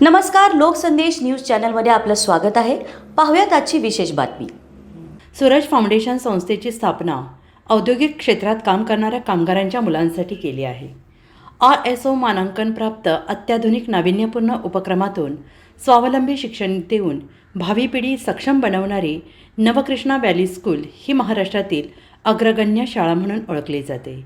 नमस्कार लोकसंदेश न्यूज चॅनलमध्ये आपलं स्वागत आहे. पाहूयात आजची विशेष बातमी. सूरज फाउंडेशन संस्थेची स्थापना औद्योगिक क्षेत्रात काम करणाऱ्या कामगारांच्या मुलांसाठी केली आहे. आर एस ओ मानांकनप्राप्त अत्याधुनिक नाविन्यपूर्ण उपक्रमातून स्वावलंबी शिक्षण देऊन भावी पिढी सक्षम बनवणारी नवकृष्णा व्हॅली स्कूल ही महाराष्ट्रातील अग्रगण्य शाळा म्हणून ओळखली जाते.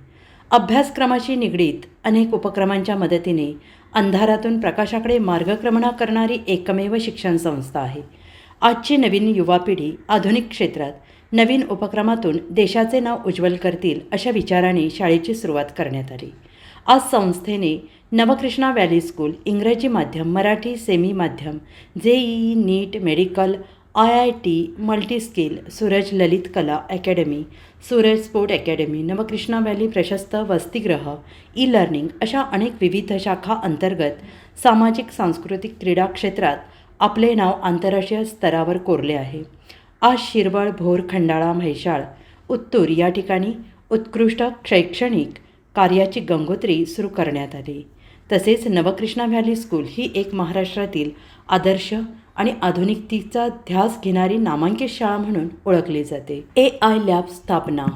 अभ्यासक्रमाशी निगडीत अनेक उपक्रमांच्या मदतीने अंधारातून प्रकाशाकडे मार्गक्रमणा करणारी एकमेव शिक्षण संस्था आहे. आजची नवीन युवा पिढी आधुनिक क्षेत्रात नवीन उपक्रमातून देशाचे नाव उज्ज्वल करतील अशा विचाराने शाळेची सुरुवात करण्यात आली. आज संस्थेने नवकृष्णा व्हॅली स्कूल इंग्रजी माध्यम मराठी सेमी माध्यम JEE NEET medical I I T multiskill Suraj Lalit Kala academy Suraj sport academy Navkrishna valley प्रशस्त वसतिगृह ई लर्निंग अशा अनेक विविध शाखा अंतर्गत सामाजिक सांस्कृतिक क्रीडा क्षेत्रात आपले नाव आंतरराष्ट्रीय स्तरावर कोरले आहे. आज शिरवळ भोर खंडाळा म्हैशाळ उत्तूर या ठिकाणी उत्कृष्ट शैक्षणिक कार्याची गंगोत्री सुरू करण्यात आली. तसेच नवकृष्णा व्हॅली स्कूल ही एक महाराष्ट्रातील आदर्श आणि आधुनिकतेचा ध्यास घेणारी नामांकित शाळा म्हणून ओळखली जाते. ए आय लॅब स्थापना.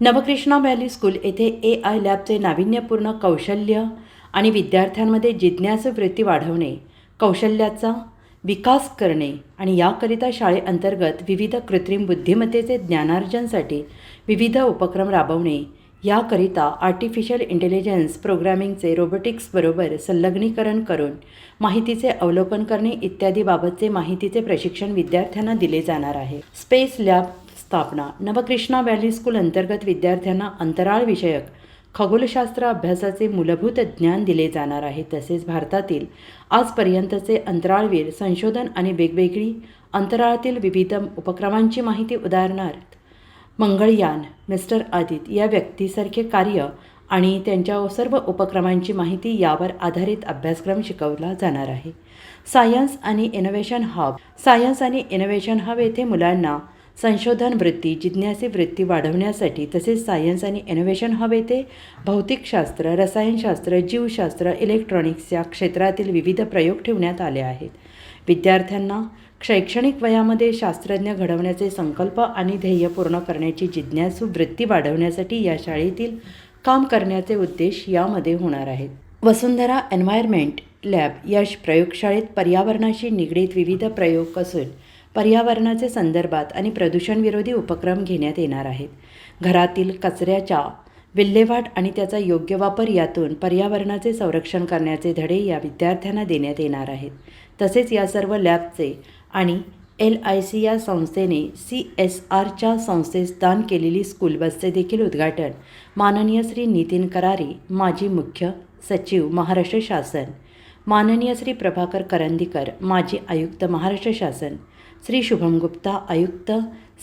नवकृष्णा व्हॅली स्कूल येथे ए आय लॅबचे नाविन्यपूर्ण कौशल्य आणि विद्यार्थ्यांमध्ये जिज्ञास वृत्ती वाढवणे कौशल्याचा विकास करणे आणि याकरिता शाळेअंतर्गत विविध कृत्रिम बुद्धिमत्तेचे ज्ञानार्जनसाठी विविध उपक्रम राबवणे याकरिता आर्टिफिशियल इंटेलिजन्स प्रोग्रॅमिंगचे रोबोटिक्सबरोबर संलग्नीकरण करून माहितीचे अवलोकन करणे इत्यादी बाबतचे माहितीचे प्रशिक्षण विद्यार्थ्यांना दिले जाणार आहे. स्पेस लॅब स्थापना. नवकृष्णा व्हॅली स्कूल अंतर्गत विद्यार्थ्यांना अंतराळ विषयक खगोलशास्त्र अभ्यासाचे मूलभूत ज्ञान दिले जाणार आहे. तसेच भारतातील आजपर्यंतचे अंतराळवीर संशोधन आणि वेगवेगळी अंतराळातील विविध उपक्रमांची माहिती उदाहरणार्थ मंगळयान मिस्टर आदित या व्यक्तीसारखे कार्य आणि त्यांच्या सर्व उपक्रमांची माहिती यावर आधारित अभ्यासक्रम शिकवला जाणार आहे. सायन्स आणि इनोव्हेशन हब. सायन्स आणि इनोव्हेशन हब येथे मुलांना संशोधन वृत्ती जिज्ञासी वृत्ती वाढवण्यासाठी तसेच सायन्स आणि इनोव्हेशन हब येथे भौतिकशास्त्र रसायनशास्त्र जीवशास्त्र इलेक्ट्रॉनिक्स या क्षेत्रातील विविध प्रयोग ठेवण्यात आले आहेत. विद्यार्थ्यांना शैक्षणिक वयामध्ये शास्त्रज्ञ घडवण्याचे संकल्प आणि ध्येय पूर्ण करण्याची जिज्ञासू वृत्ती वाढवण्यासाठी या शाळेतील काम करण्याचे उद्देश यामध्ये होणार आहेत. वसुंधरा एन्व्हायरमेंट लॅब या प्रयोगशाळेत पर्यावरणाशी निगडीत विविध प्रयोग असून पर्यावरणाचे संदर्भात आणि प्रदूषणविरोधी उपक्रम घेण्यात येणार आहेत. घरातील कचऱ्याच्या विल्हेवाट आणि त्याचा योग्य वापर यातून पर्यावरणाचे संरक्षण करण्याचे धडे या विद्यार्थ्यांना देण्यात येणार आहेत. तसेच या सर्व लॅबचे आणि एल आय सी या संस्थेने सी एस आरच्या संस्थेस दान केलेली स्कूल बसचे देखील उद्घाटन. माननीय श्री नितीन करारी माजी मुख्य सचिव महाराष्ट्र शासन. माननीय श्री प्रभाकर करंदीकर माजी आयुक्त महाराष्ट्र शासन. श्री शुभम गुप्ता आयुक्त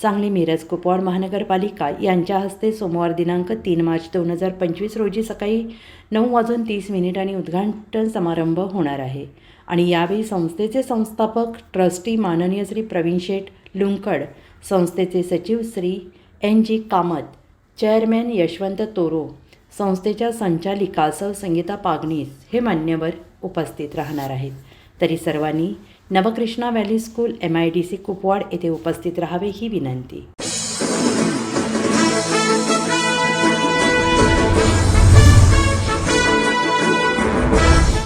सांगली मिरज कुपवाड महानगरपालिका यांच्या हस्ते सोमवार दिनांक तीन मार्च दोन हजार पंचवीस रोजी सकाळी नऊ वाजून तीस मिनिटांनी उद्घाटन समारंभ होणार आहे. आणि यावेळी संस्थेचे संस्थापक ट्रस्टी माननीय श्री प्रवीण शेठ लुंकड संस्थेचे सचिव Shri N G Kamat chairman Yashwant Toro संस्थेच्या संचालिका सौ संगीता पागणीस हे मान्यवर उपस्थित राहणार आहेत. तरी सर्वांनी Navkrishna valley school M I D C Kupwad येथे उपस्थित राहावे ही विनंती.